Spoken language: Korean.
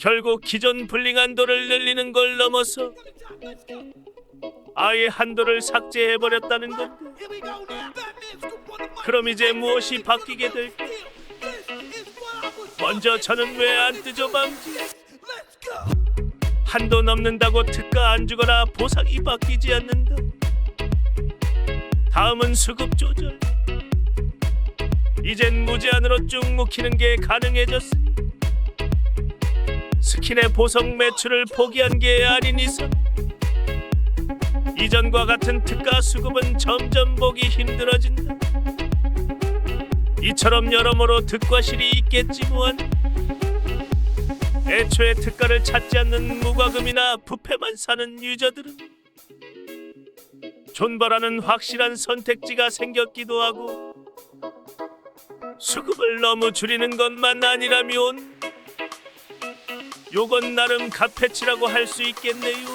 결국 기존 불링 한도를 늘리는 걸 넘어서 아예 한도를 삭제해 버렸다는 것. 그럼 이제 무엇이 바뀌게 될까? 먼저 저는 왜 안 뜨죠 밤지? 한도 넘는다고 특가 안 주거나 보상이 바뀌지 않는다. 다음은 수급 조절. 이젠 무제한으로 쭉 묵히는 게 가능해졌으니 스킨의 보석 매출을 포기한 게 아닌 이상 이전과 같은 특가 수급은 점점 보기 힘들어진다. 이처럼 여러모로 득과실이 있겠지 뭐한. 애초에 특가를 찾지 않는 무과금이나 부패만 사는 유저들은 존버라는 확실한 선택지가 생겼기도 하고 수급을 너무 줄이는 것만 아니라면 요건 나름 갓패치라고 할 수 있겠네요.